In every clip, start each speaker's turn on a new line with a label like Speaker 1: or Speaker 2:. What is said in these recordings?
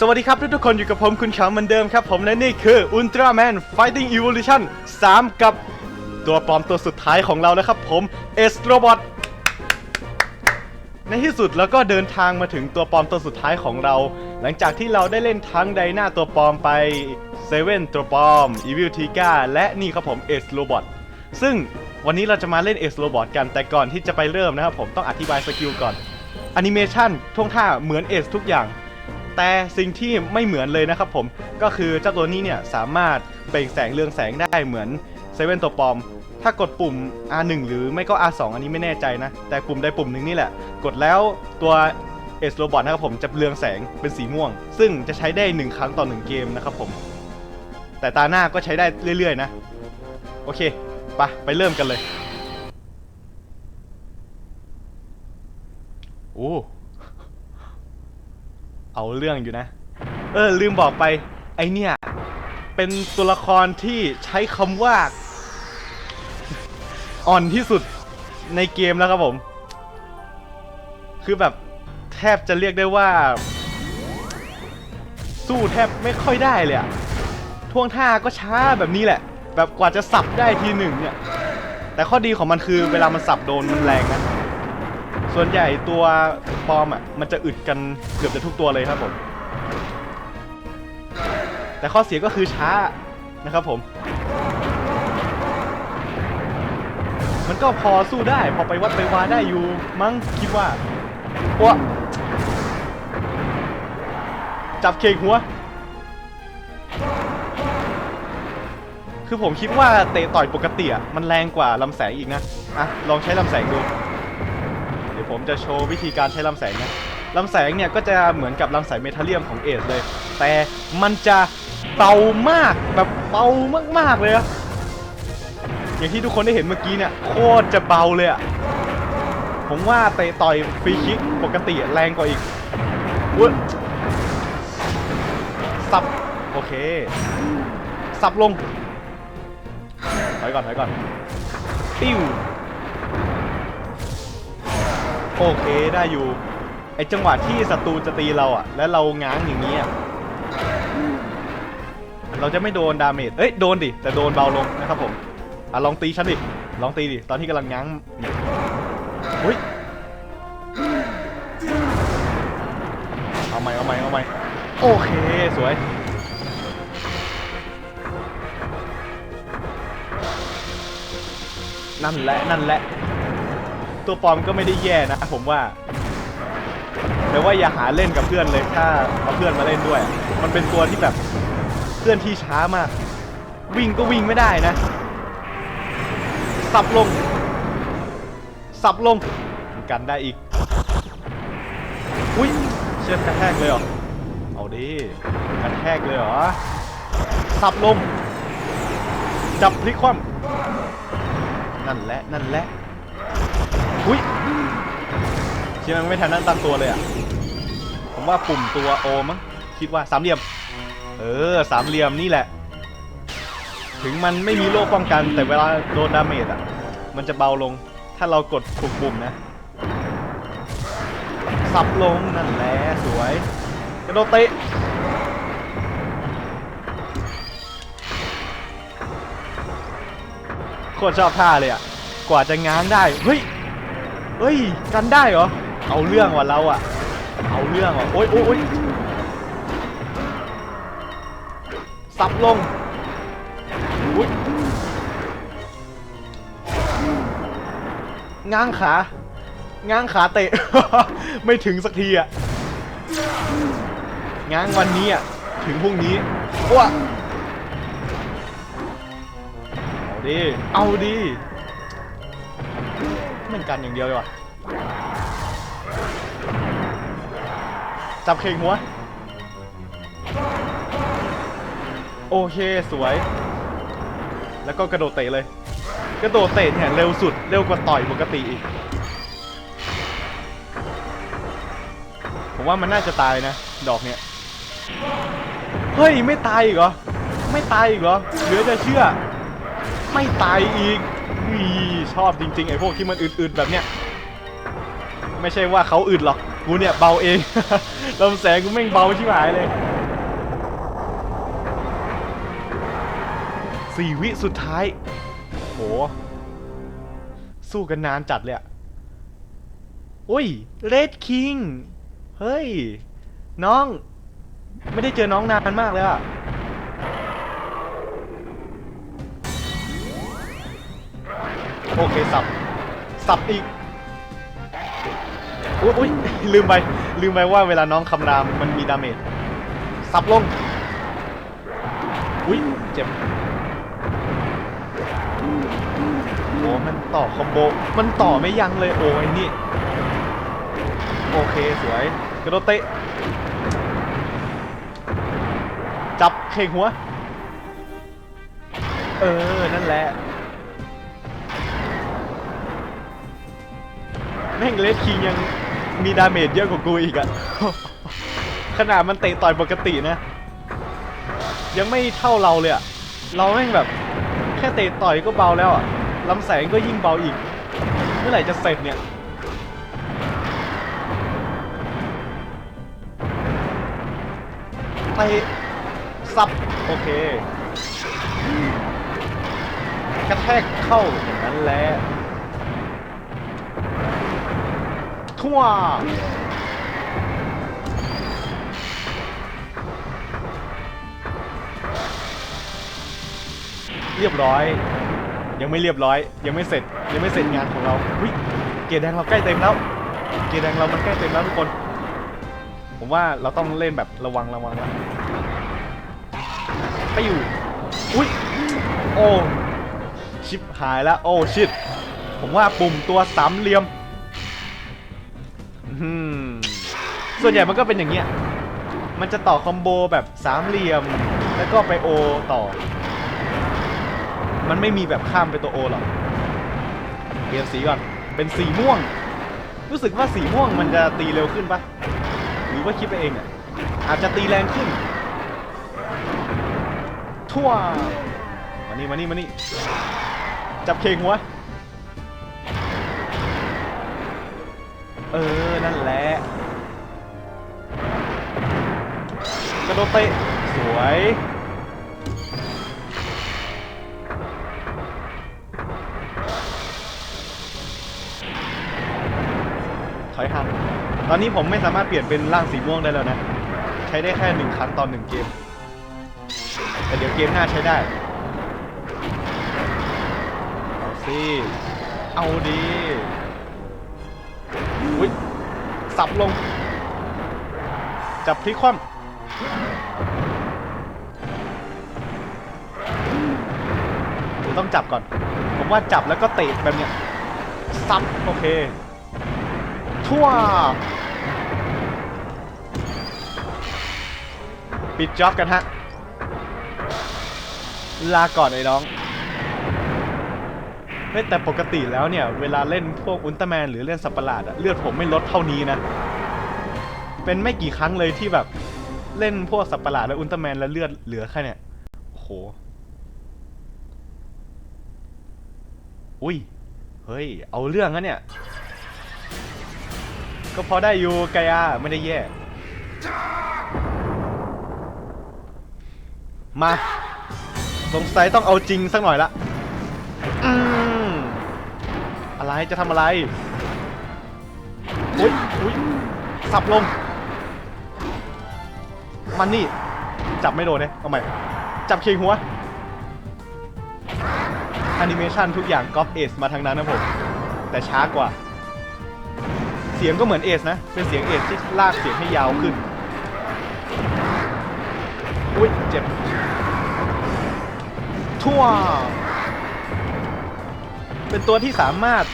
Speaker 1: สวัสดีครับทุกๆคนอยู่กับผมคุณขาเหมือนเดิมครับผมและนี่คือ Ultraman Fighting Evolution 3 กับตัวปลอมตัวสุดท้ายของเรานะครับผม S Robot ในที่สุดแล้วก็เดินทางมาถึงตัวปลอมตัวสุดท้ายของเรา หลังจากที่เราได้เล่นทั้งไดนาตัวปลอมไปเซเว่นตัวปลอม Evil Tiga และนี่ครับผม S Robot ซึ่งวันนี้เราจะมาเล่น S Robot กันแต่ก่อนที่จะไปเริ่มนะครับผมต้องอธิบายสกิลก่อนแอนิเมชันท่วงท่าเหมือน S ทุกอย่าง แต่สิ่งที่ไม่เหมือนเลยนะครับผมก็คือเจ้าตัวนี้เนี่ยสามารถเปล่งแสงเรืองแสงได้เหมือนเซเว่นตัวปลอม ถ้ากดปุ่ม R1 หรือไม่ก็ R2 อันนี้ไม่แน่ใจนะ แต่ปุ่มใดปุ่มหนึ่งนี่แหละ กดแล้วตัว S Robot นะครับผมจะเรืองแสงเป็นสีม่วง ซึ่งจะใช้ได้ 1 ครั้งต่อ 1 เกมนะครับผม แต่ตาหน้าก็ใช้ได้เรื่อยๆนะ โอเคไปไปเริ่มกันเลย โอ้ เอาเรื่องอยู่นะ เออ ลืมบอกไป ไอเนี่ย เป็นตัวละครที่ใช้คำว่า อ่อนที่สุดในเกมแล้วครับผม คือแบบแทบจะเรียกได้ว่า สู้แทบไม่ค่อยได้เลยอะท่วงท่าก็ช้าแบบนี้แหละ แบบกว่าจะสับได้ทีหนึ่งเนี่ย แต่ข้อดีของมันคือเวลามันสับโดนมันแรงนะ ส่วนใหญ่ตัวปลอมอะมันจะอึดกันเกือบจะทุกตัวเลยครับผมแต่ข้อเสียก็คือช้านะครับผม มันก็พอสู้ได้พอไปวัดไปวาได้อยู่มั้งคิดว่าว้าจับเคงหัว คือผมคิดว่าเตะต่อยปกติอะมันแรงกว่าลำแสงอีกนะ อะ ลองใช้ลำแสงดู ผมจะโชว์วิธีการใช้ลำแสงนะลำแสงเนี่ยก็จะเหมือนกับลำแสงเมทัลเลียมของเอสเลย แต่มันจะเบามากแบบเบามากๆเลยอะอย่างที่ทุกคนได้เห็นเมื่อกี้เนี่ยโคตรจะเบาเลยอะผมว่าเตะต่อยฟรีคิกปกติแรงกว่าอีกอุ๊ยสับโอเค สับลงถอยก่อนถอยก่อนปิ้ว โอเคได้อยู่ไอจังหวะที่ศัตรูจะตีเราอะ แล้วเราง้างอย่างนี้อะเราจะไม่โดนดาเมจเอ้ยโดนดิแต่โดนเบาลงนะครับผมอะลองตีฉันดิลองตีดิตอนที่กำลังง้างเนี่ยอุ้ยเอาใหม่เอาใหม่เอาใหม่โอเคสวยนั่นแหละนั่นแหละ ตัวปลอมก็ไม่ได้แย่นะผมว่า แต่ว่าอย่าหาเล่นกับเพื่อนเลยถ้าเอาเพื่อนมาเล่นด้วย มันเป็นตัวที่แบบเคลื่อนที่ช้ามาก วิ่งก็วิ่งไม่ได้นะ สับลง สับลงกันได้อีก อุ้ยเชือกกระแทกเลยเหรอ เอาดิกระแทกเลยเหรอ สับลง จับพลิกคว่ำนั่นแหละ นั่นแหละ อุ้ยเชื่อมันไม่ทันนั่งตั้งตัวเลยอะ ผมว่าปุ่มตัวโอมั้งคิดว่าสามเหลี่ยม เออสามเหลี่ยมนี่แหละ ถึงมันไม่มีโล่ป้องกันแต่เวลาโดนดาเมจอะ มันจะเบาลง ถ้าเรากดถูกปุ่มนะ สับลงนั่นแหละสวยกระโดดเตะโคตรชอบท่าเลยอะ กว่าจะง้างได้ เฮ้ย เฮ้ยกันได้เหรอ เอาเรื่องว่ะเราอะ เอาเรื่องว่ะโอ๊ยโอ๊ยโอ๊ยสับลงอุ๊ยง้างขา ง้างขาเตะ ไม่ถึงสักทีอะ ง้างวันนี้อะ ถึงพรุ่งนี้ว้าเอาดิเอาดิ ไมันกันอย่างเดียวเลยว่ะจับเข่งหัว โอเคสวย แล้วก็กระโดดเตะเลย กระโดดเตะเนี่ยเร็วสุดเร็วกว่าต่อยปกติอีก ผมว่ามันน่าจะตายนะ ดอกเนี้ยเฮ้ย ไม่ตายอีกเหรอ ไม่ตายอีกเหรอเหลือจะเชื่อ ไม่ตายอีก ชอบจริงๆไอ้พวกที่มันอึดๆแบบเนี้ยไม่ใช่ว่าเขาอึดหรอกกูเนี่ยเบาเองลำแสงกูแม่งเบาชิบหายเลยสี่วิสุดท้ายโหสู้กันนานจัดเลยอะอุ้ยเรดคิงเฮ้ย น้อง ไม่ได้เจอน้องนานมากเลยอะ โอเคสับ สับอีกอุ๊ยอุ๊ยลืมไป ลืมไปว่าเวลาน้องคำรามมันมีดาเมจ สับลง อุ๊ยเจ็บโอ้มันต่อคอมโบ มันต่อไม่ยั้งเลยโอ้ยนี่ โอเคสวยกระโดดเตะ จับเข่งหัว เออ นั่นแหละ แม่งเลสคิงยังมีดาเมจเยอะกว่ากูอีกอะขนาดมันเตะต่อยปกตินะ ยังไม่เท่าเราเลยอะเราแม่งแบบ แค่เตะต่อยก็เบาแล้วอะลำแสงก็ยิ่งเบาอีก เมื่อไหร่จะเสร็จเนี่ยไปซับ โอเค กระแทกเข้าอย่างนั้นแหละ ทั่วเรียบร้อย ยังไม่เรียบร้อย ยังไม่เสร็จยังไม่เสร็จงานของเราวิเกียร์แดงเราใกล้เต็มแล้ว เกียร์แดงเรามันใกล้เต็มแล้วทุกคน ผมว่าเราต้องเล่นแบบระวังระวังแล้วไปอยู่อุ้ยโอ้ชิปหายแล้วโอ้ชิดผมว่าปุ่มตัวสามเหลี่ยม ส่วนใหญ่มันก็เป็นอย่างเงี้ย มันจะต่อคอมโบแบบสามเหลี่ยม แล้วก็ไปโอต่อ มันไม่มีแบบข้ามไปตัวโอหรอก เปลี่ยนสีก่อน เป็นสีม่วง รู้สึกว่าสีม่วงมันจะตีเร็วขึ้นปะหรือว่าคิดไปเองอะ อาจจะตีแรงขึ้น ทั่ว มานี่มานี่มานี่ จับเคงหัว เออ นั่นแหละ กระโดดเตะสวย ถอยห่างตอนนี้ผมไม่สามารถเปลี่ยนเป็นร่างสีม่วงได้แล้วนะ ใช้ได้แค่หนึ่งครั้งตอนหนึ่งเกม แต่เดี๋ยวเกมหน้าใช้ได้ เอาสิ เอาดี สับลง จับพลิกคว่ำต้องจับก่อน ผมว่าจับแล้วก็เตะแบบเนี้ยซับโอเค ทั่ว ปิดจ็อบกันฮะ ลาก่อนไอ้น้อง ฮ้ยแต่ปกติแล้วเนี่ย เวลาเล่นพวกอุลตร้าแมนหรือเล่นสัตว์ประหลาดอะเลือดผมไม่ลดเท่านี้นะ เป็นไม่กี่ครั้งเลยที่แบบเล่นพวกสัตว์ประหลาดและอุลตร้าแมนแล้วเลือดเหลือแค่เนี่ยโหอุ้ย เฮ้ย เอาเรื่องนะเนี่ย ก็พอได้อยู่กายาไม่ได้แย่ มา สงสัยต้องเอาจริงสักหน่อยละ อืม อะไรจะทำอะไรอุ้ยอุ้ยสับลง มันนี่ จับไม่โดนเนี่ยเอาใหม่ จับเคียงหัวแอนิเมชันทุกอย่างก๊อปเอสมาทางนั้นนะผม แต่ช้ากว่า เสียงก็เหมือนเอสนะ เป็นเสียงเอสที่ลากเสียงให้ยาวขึ้น อุ้ยเจ็บทั่ว เป็นตัวที่สามารถ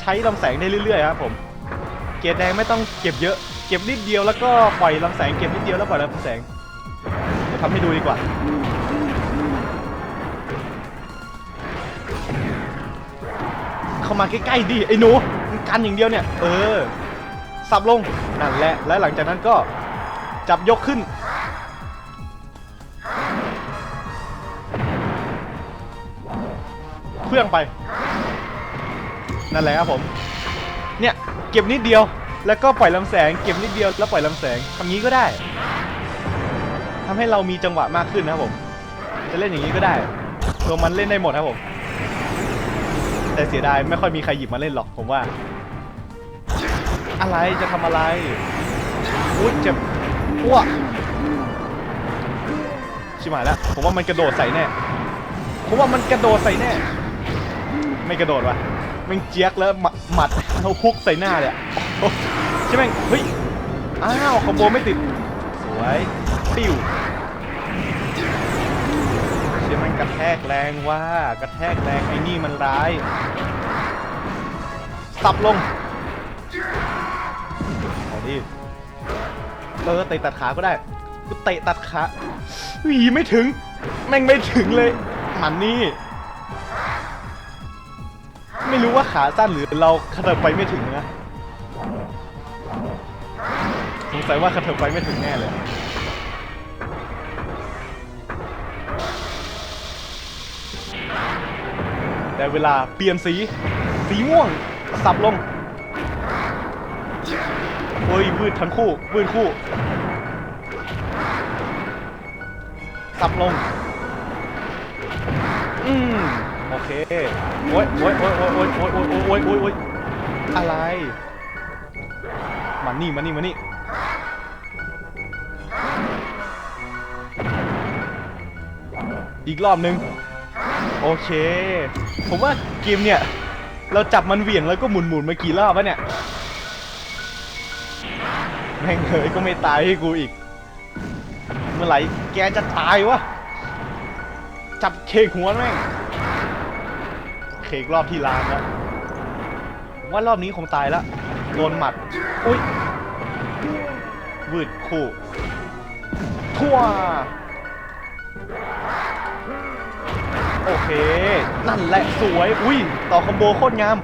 Speaker 1: ใช้ลำแสงได้เรื่อยๆครับผม เกียร์แดงไม่ต้องเก็บเยอะ เก็บนิดเดียวแล้วก็ปล่อยลำแสงเก็บนิดเดียวแล้วปล่อยลำแสงเดี๋ยวทำให้ดูดีกว่า เข้ามาใกล้ๆดิไอ้หนูมึงกันอย่างเดียวเนี่ย เออ สับลงนั่นแหละ และหลังจากนั้นก็จับยกขึ้นเพื่องไป นั่นแหละครับผม เนี่ยเก็บนิดเดียว แล้วก็ปล่อยลำแสง เก็บนิดเดียวแล้วปล่อยลำแสงทำงี้ก็ได้ทำให้เรามีจังหวะมากขึ้นนะครับผม จะเล่นอย่างนี้ก็ได้ ตัวมันเล่นได้หมดครับผม แต่เสียดายไม่ค่อยมีใครหยิบมาเล่นหรอกผมว่า อะไรจะทำอะไรอุ้ยเจ็บอ้วกชิบหายแล้ว ผมว่ามันกระโดดใส่แน่ ผมว่ามันกระโดดใส่แน่ ไม่กระโดดว่ะ มันเจี๊ยกแล้วหมัดหมัดเอาพุกใส่หน้าเลยอะใช่ไหมเฮ้ย อ้าวคอมโบไม่ติด สวยปิ้วเชี่ยมันกระแทกแรงว่ากระแทกแรงไอ้นี่มันร้ายสับลงเอาดิเออเตะตัดขาก็ได้กูเตะตัดขาหวีไม่ถึง แม่งไม่ถึงเลย มันนี่ ไม่รู้ว่าขาสั้นหรือเรากระเถิบไปไม่ถึงนะสงสัยว่ากระเถิบไปไม่ถึงแน่เลยแต่เวลาเปลี่ยนสี สีม่วง สับลงเฮ้ย วืดทั้งคู่ วืดคู่ สับลง โอเค โอ้ยโอ้ยโอ้ยโอ้ยโอ้ยโอ้ยโอ้ยโอ้ยโอ้ยโอ้ยอะไร มานี่มานี่มานี่อีกรอบนึง โอเค ผมว่าเกมเนี่ย เราจับมันเหวี่ยงแล้วก็หมุนหมุนมากี่รอบวะเนี่ย แม่งเลยก็ไม่ตายให้กูอีก เมื่อไหร่แกจะตายวะ จับเคกหัวแม่ง เค้กรอบที่ล้างแล้วผมว่ารอบนี้คงตายแล้วโดนหมัด อุ้ย วืดคู่ ทั่ว โอเค นั่นแหละสวย อุ้ย ต่อคอมโบโคตรงาม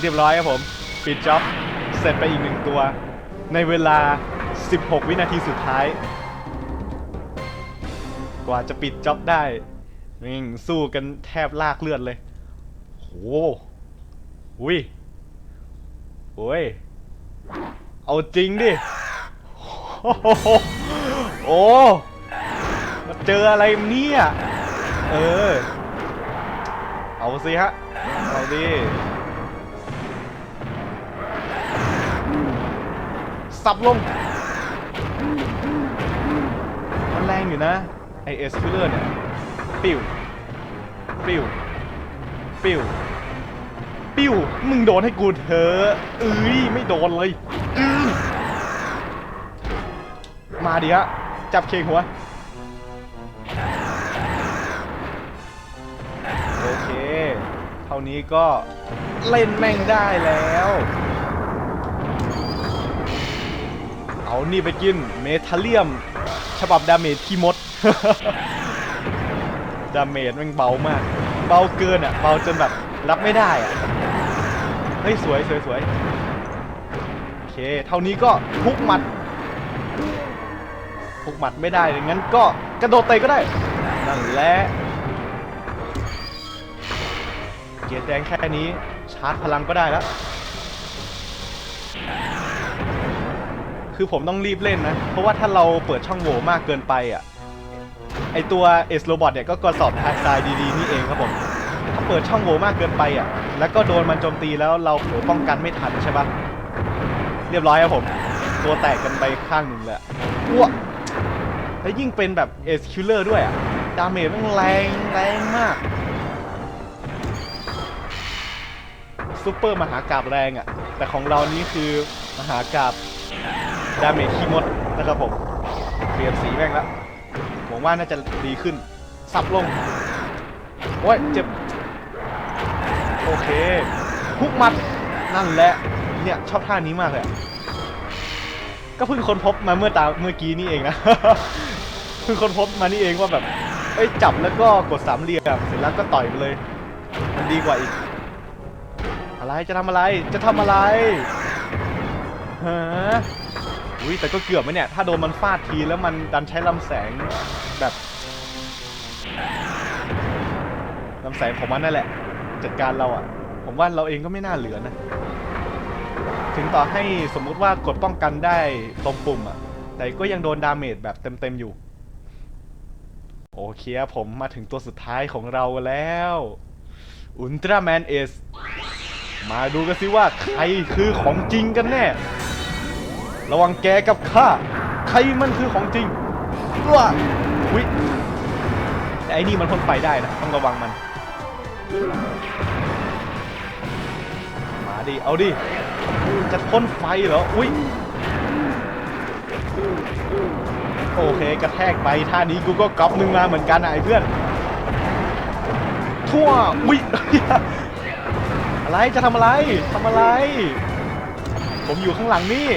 Speaker 1: เรียบร้อยครับผม ปิดจ็อบ เสร็จไปอีกหนึ่งตัว ในเวลา 16 วินาทีสุดท้าย กว่าจะปิดจ็อบได้มิ่งสู้กันแทบลากเลือดเลยโหอุ้ยโอ้ย เอาจริงดิโอ้โหโอ้มาเจออะไรเนี่ย เออ เอาสิฮะ เอาดิสับลง มันแรงอยู่นะ ไอเอสคิลเลอร์เนี่ยปิ้วปิ้วปิ้วปิ้วมึงโดนให้กูเถอะเอ้ยไม่โดนเลย มาดิฮะจับเคงหัว โอเค เท่านี้ก็เล่นแม่งได้แล้ว เอานี่ไปกินเมทัลเลียม ฉบับดาเมจขี้มด ดาเมจมันเบามาก เบาเกินอะ เบาจนแบบรับไม่ได้อะ เฮ้ย สวยสวยสวยโอเค เท่านี้ก็ทุกหมัด ทุกหมัดไม่ได้ดังนั้นก็กระโดดเตะก็ได้ นั่นแหละเกียร์แดงแค่นี้ ชาร์จพลังก็ได้แล้ว คือผมต้องรีบเล่นนะ เพราะว่าถ้าเราเปิดช่องโหว่มากเกินไปอะ ไอตัวเอสโรบอทเนี่ยก็กระสอบทรายดีๆนี่เองครับผมถ้าเปิดช่องโหว่มากเกินไปอะ แล้วก็โดนมันโจมตีแล้วเราเผลอป้องกันไม่ทันใช่ปะเรียบร้อยครับผม ตัวแตกกันไปข้างหนึ่งเลยอะอ้วแล้วยิ่งเป็นแบบเอสคิลเลอร์ด้วยอะ ดาเมจมันแรงแรงมากซูเปอร์มหากราบแรงอะ แต่ของเรานี้คือมหากราบดาเมจขี้มดนะครับผม เปลี่ยนสีแม่งแล้ว ว่าน่าจะดีขึ้น สับลง โอ้ย เจ็บ โอเคพุกมัด นั่นแหละ เนี่ย ชอบท่านี้มากเลย ก็เพิ่งค้นพบมาเมื่อตาเมื่อกี้นี่เองนะ เพิ่งค้นพบมานี่เองว่าแบบ เอ้ย จับแล้วก็กดสามเหลี่ยม เสร็จแล้วก็ต่อยไปเลย มันดีกว่าอีก อะไร จะทำอะไร จะทำอะไรฮะ อุ้ยแต่ก็เกือบไหมเนี่ย ถ้าโดนมันฟาดทีแล้วมันดันใช้ลำแสงแบบลำแสงของมันนั่นแหละ จัดการเราอะผมว่าเราเองก็ไม่น่าเหลือนะ ถึงต่อให้สมมุติว่ากดป้องกันได้ตรงปุ่มอะแต่ก็ยังโดนดาเมจแบบเต็มๆอยู่ โอเคผมมาถึงตัวสุดท้ายของเราแล้วอุลตร้าแมนเอสมาดูกันสิว่าใครคือของจริงกันแน่ ระวังแกกับข้า ใครมันคือของจริงว้าวิแต่ไอ้นี่มันพ่นไฟได้นะ ต้องระวังมัน มาดิ เอาดิ จะพ่นไฟเหรอ อุ้ย โอเค กระแทกไป ท่านี้กูก็ก๊อปมึงมาเหมือนกันนะไอ้เพื่อน ทั่ว อุ้ย อะไร จะทำอะไร ทำอะไร ผมอยู่ข้างหลังนี่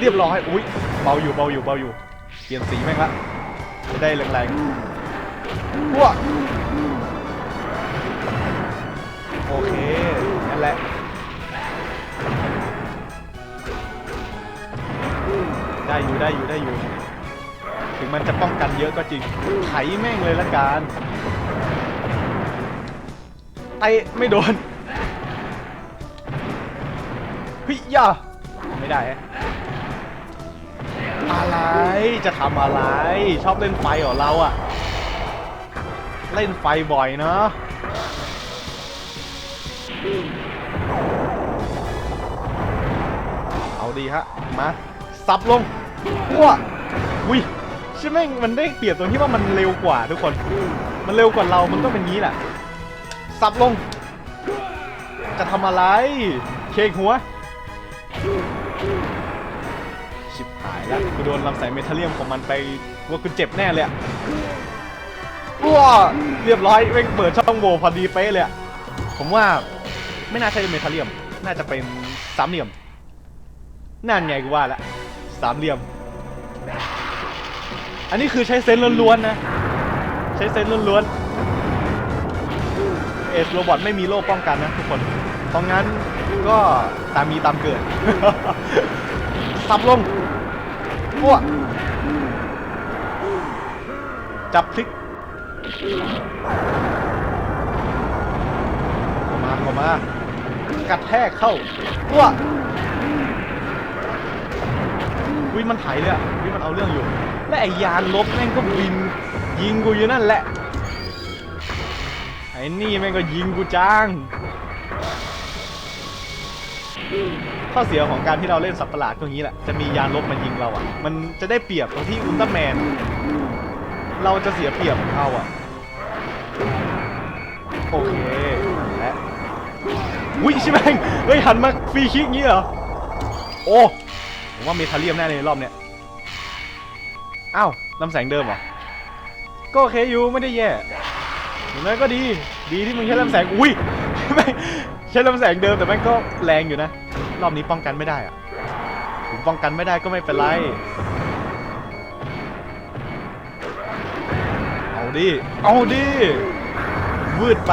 Speaker 1: เรียบร้อยอุ้ยเบาอยู่เบาอยู่เบาอยู่ เปลี่ยนสีแม่งละจะได้แรงๆว้าโอเคนั่นแหละได้อยู่ได้อยู่ได้อยู่ ถึงมันจะป้องกันเยอะก็จริงไถแม่งเลยละกันไตไม่โดนเฮ้ยย่าไม่ได้ อะไร จะทำอะไร ชอบเล่นไฟเหรอเราอะเล่นไฟบ่อยเนาะเอาดีฮะ มาซับลงว้าวิใช่ไหมงมันได้เปรียบตรงที่ว่ามันเร็วกว่าทุกคน มันเร็วกว่าเรา มันต้องเป็นงี้แหละสับลง จะทำอะไร เคกหัว กูโดนลำแสงเมทัลเลียมของมันไปว่ากูเจ็บแน่เลยอะว้าเรียบร้อยเว้งเปิดช่องโหว่พอดีเป๊ะเลยอะผมว่าไม่น่าใช่เมทัลเลียม น่าจะเป็นสามเหลี่ยม นั่นไงกูว่าละสามเหลี่ยม อันนี้คือใช้เซนส์ล้วนๆนะ ใช้เซนส์ล้วนๆ เอสโรบอทไม่มีโล่ป้องกันนะทุกคน เพราะงั้นก็ตามมีตามเกิด สับลง พวกจับพลิกเข้ามาเข้ามากระแทกเข้าพวกวิมันไถเลยอะวิมันเอาเรื่องอยู่ และไอ้ยานลบแม่งก็บิน ยิงกูอยู่นั่นแหละ ไอ้นี่แม่งก็ยิงกูจ้าง ข้อเสียของการที่เราเล่นสัตว์ประหลาดก็อย่างนี้แหละ จะมียานลบมายิงเราอะ มันจะได้เปรียบตรงที่อุลตร้าแมน เราจะเสียเปรียบของเขาอะ โอเคและอุ้ยใช่ไหมเฮ้ยหันมาฟรีคิกงี้เหรอ โอ้ผมว่าเมทัลเลียมแน่เลยรอบเนี้ย อ้าวลำแสงเดิมเหรอ ก็โอเคอยู่ไม่ได้แย่อย่างนั้นก็ดี ดีที่มึงใช้ลำแสง อุ้ยไม่ง ใช้ลำแสงเดิมแต่แม่งก็แรงอยู่นะ รอบนี้ป้องกันไม่ได้อะถึงป้องกันไม่ได้ก็ไม่เป็นไร เอาดิ เอาดิวืดไป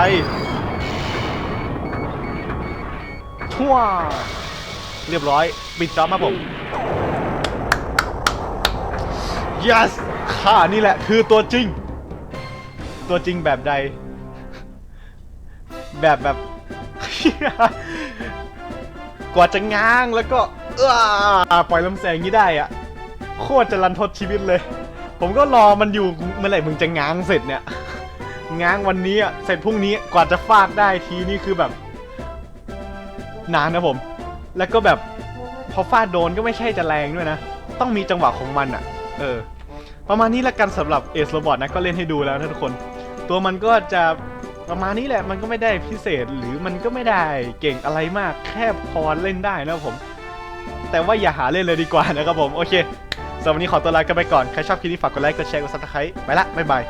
Speaker 1: ชั่วเรียบร้อยปิดจ็อบมาผม yes ข้านี่แหละคือตัวจริง ตัวจริงแบบใด แบบแบบ กว่าจะง้างแล้วก็เออปล่อยลำแสงนี้ได้อะโคตรจะรันทดชีวิตเลย ผมก็รอมันอยู่เมื่อไหร่มึงจะง้างเสร็จเนี่ย ง้างวันนี้อะเสร็จพรุ่งนี้กว่าจะฟาดได้ทีนี่คือแบบ นานนะผม แล้วก็แบบพอฟาดโดนก็ไม่ใช่จะแรงด้วยนะ ต้องมีจังหวะของมันอะ เออ ประมาณนี้ละกันสำหรับเอสโรบอทนะก็เล่นให้ดูแล้วนะทุกคน ตัวมันก็จะ ประมาณนี้แหละมันก็ไม่ได้พิเศษหรือมันก็ไม่ได้เก่งอะไรมากแค่พอเล่นได้นะครับผม แต่ว่าอย่าหาเล่นเลยดีกว่านะครับผม โอเคสำหรับวันนี้ขอตัวลากันไปก่อน ใครชอบคลิปนี้ฝากกดไลค์กดแชร์กดซับสไครต์ไปละบ๊ายบาย